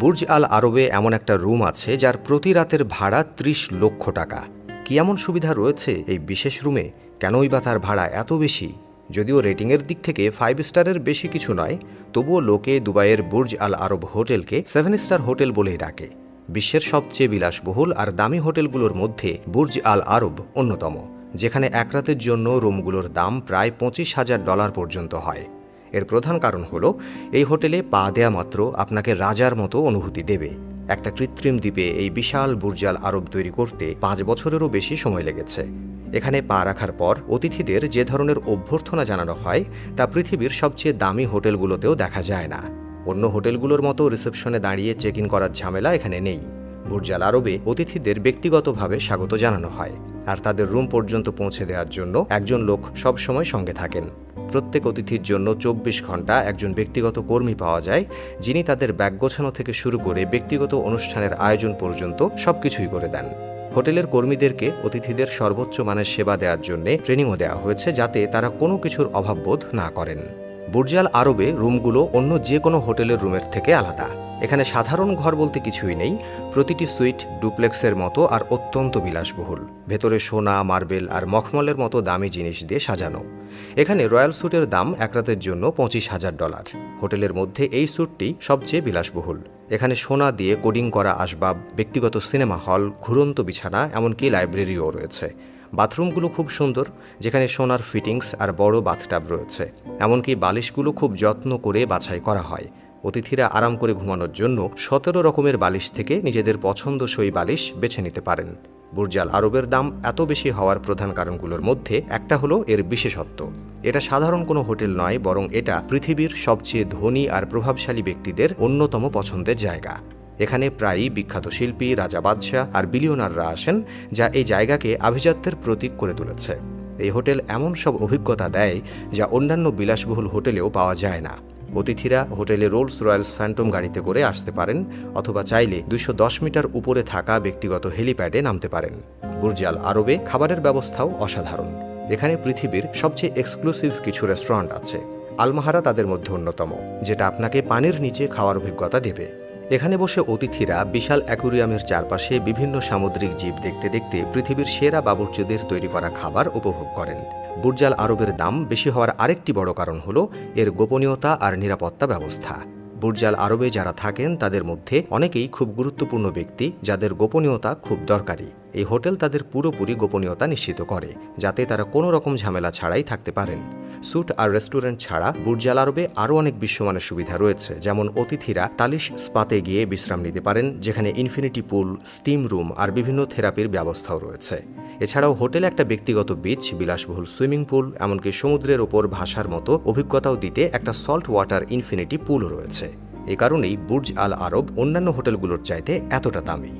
Burj আল আরবে এমন একটা রুম আছে যার প্রতি রাতের ভাড়া ত্রিশ লক্ষ টাকা। কি এমন সুবিধা রয়েছে এই বিশেষ রুমে? কেনই বা তার ভাড়া এত বেশি? যদিও রেটিংয়ের দিক থেকে ফাইভ স্টারের বেশি কিছু নয়, তবুও লোকে দুবাইয়ের বুর্জ আল আরব হোটেলকে সেভেন স্টার হোটেল বলেই ডাকে। বিশ্বের সবচেয়ে বিলাসবহুল আর দামি হোটেলগুলোর মধ্যে বুর্জ আল আরব অন্যতম, যেখানে এক রাতের জন্য রুমগুলোর দাম প্রায় পঁচিশ হাজার ডলার পর্যন্ত হয়। এর প্রধান কারণ হলো, এই হোটেলে পা দেয়া মাত্র আপনাকে রাজার মতো অনুভূতি দেবে। একটা কৃত্রিম দ্বীপে এই বিশাল বুর্জাল আরব তৈরি করতে পাঁচ বছরেরও বেশি সময় লেগেছে। এখানে পা রাখার পর অতিথিদের যে ধরনের অভ্যর্থনা জানানো হয়, তা পৃথিবীর সবচেয়ে দামি হোটেলগুলোতেও দেখা যায় না। অন্য হোটেলগুলোর মতো রিসেপশনে দাঁড়িয়ে চেক ইন করার ঝামেলা এখানে নেই। বুর্জাল আরবে অতিথিদের ব্যক্তিগতভাবে স্বাগত জানানো হয়, আর তাদের রুম পর্যন্ত পৌঁছে দেওয়ার জন্য একজন লোক সবসময় সঙ্গে থাকেন। প্রত্যেক অতিথির জন্য চব্বিশ ঘণ্টা একজন ব্যক্তিগত কর্মী পাওয়া যায়, যিনি তাদের ব্যাগ গোছানো থেকে শুরু করে ব্যক্তিগত অনুষ্ঠানের আয়োজন পর্যন্ত সবকিছুই করে দেন। হোটেলের কর্মীদেরকে অতিথিদের সর্বোচ্চ মানের সেবা দেওয়ার জন্য ট্রেনিংও দেওয়া হয়েছে, যাতে তারা কোনো কিছুর অভাববোধ না করেন। বুর্জাল আরবে রুমগুলো অন্য যে কোনো হোটেলের রুমের থেকে আলাদা। এখানে সাধারণ ঘর বলতে কিছুই নেই। প্রতিটি সুইট, ডুপ্লেক্সের মতো আর অত্যন্ত বিলাসবহুল। ভেতরে সোনা, মার্বেল আর মখমলের মতো দামি জিনিস দিয়ে সাজানো। এখানে রয়্যাল স্যুটের দাম এক রাতের জন্য পঁচিশ হাজার ডলার। হোটেলের মধ্যে এই স্যুটটি সবচেয়ে বিলাসবহুল। এখানে সোনা দিয়ে কোডিং করা আসবাব, ব্যক্তিগত সিনেমা হল, ঘুরন্ত বিছানা, এমনকি লাইব্রেরিও রয়েছে। বাথরুমগুলো খুব সুন্দর, যেখানে সোনার ফিটিংস আর বড় বাথটাব রয়েছে। এমনকি বালিশগুলো খুব যত্ন করে বাছাই করা হয়। অতিথিরা আরাম করে ঘুমানোর জন্য সতেরো রকমের বালিশ থেকে নিজেদের পছন্দসই বালিশ বেছে নিতে পারেন। বুর্জাল আরবের দাম এত বেশি হওয়ার প্রধান কারণগুলোর মধ্যে একটা হলো এর বিশেষত্ব। এটা সাধারণ কোনো হোটেল নয়, বরং এটা পৃথিবীর সবচেয়ে ধনী আর প্রভাবশালী ব্যক্তিদের অন্যতম পছন্দের জায়গা। এখানে প্রায়ই বিখ্যাত শিল্পী, রাজা বাদশাহ আর বিলিয়নাররা আসেন, যা এই জায়গাকে আভিজাত্যের প্রতীক করে তুলেছে। এই হোটেল এমন সব অভিজ্ঞতা দেয় যা অন্যান্য বিলাসবহুল হোটেলেও পাওয়া যায় না। অতিথিরা হোটেলে রোলস রয়্যালস ফ্যান্টম গাড়িতে করে আসতে পারেন অথবা চাইলে দুশো মিটার উপরে থাকা ব্যক্তিগত হেলিপ্যাডে নামতে পারেন। বুর্জিয়াল আরবে খাবারের ব্যবস্থাও অসাধারণ। এখানে পৃথিবীর সবচেয়ে এক্সক্লুসিভ কিছু রেস্টুরেন্ট আছে। আলমাহারা তাদের মধ্যে অন্যতম, যেটা আপনাকে পানির নিচে খাওয়ার অভিজ্ঞতা দেবে। এখানে বসে অতিথিরা বিশাল অ্যাকুরিয়ামের চারপাশে বিভিন্ন সামুদ্রিক জীব দেখতে দেখতে পৃথিবীর সেরা বাবুর্চিদের তৈরি করা খাবার উপভোগ করেন। বুর্জাল আরবের দাম বেশি হওয়ার আরেকটি বড় কারণ হল এর গোপনীয়তা আর নিরাপত্তা ব্যবস্থা। বুর্জাল আরবে যারা থাকেন, তাদের মধ্যে অনেকেই খুব গুরুত্বপূর্ণ ব্যক্তি, যাদের গোপনীয়তা খুব দরকারি। এই হোটেল তাদের পুরোপুরি গোপনীয়তা নিশ্চিত করে, যাতে তারা কোনো রকম ঝামেলা ছাড়াই থাকতে পারেন। স্যুট আর রেস্টুরেন্ট ছাড়া বুর্জাল আরবে আরও অনেক বিশ্বমানের সুবিধা রয়েছে, যেমন অতিথিরা তালিশ স্পাতে গিয়ে বিশ্রাম নিতে পারেন, যেখানে ইনফিনিটি পুল, স্টিম রুম আর বিভিন্ন থেরাপির ব্যবস্থাও রয়েছে। এছাড়াও হোটেলে একটা ব্যক্তিগত বিচ, বিলাসবহুল সুইমিং পুল, এমনকি সমুদ্রের ওপর ভাষার মতো অভিজ্ঞতাও দিতে একটা সল্ট ওয়াটার ইনফিনিটি পুলও রয়েছে। এ কারণেই বুর্জ আল আরব অন্যান্য হোটেলগুলোর চাইতে এতটা দামি।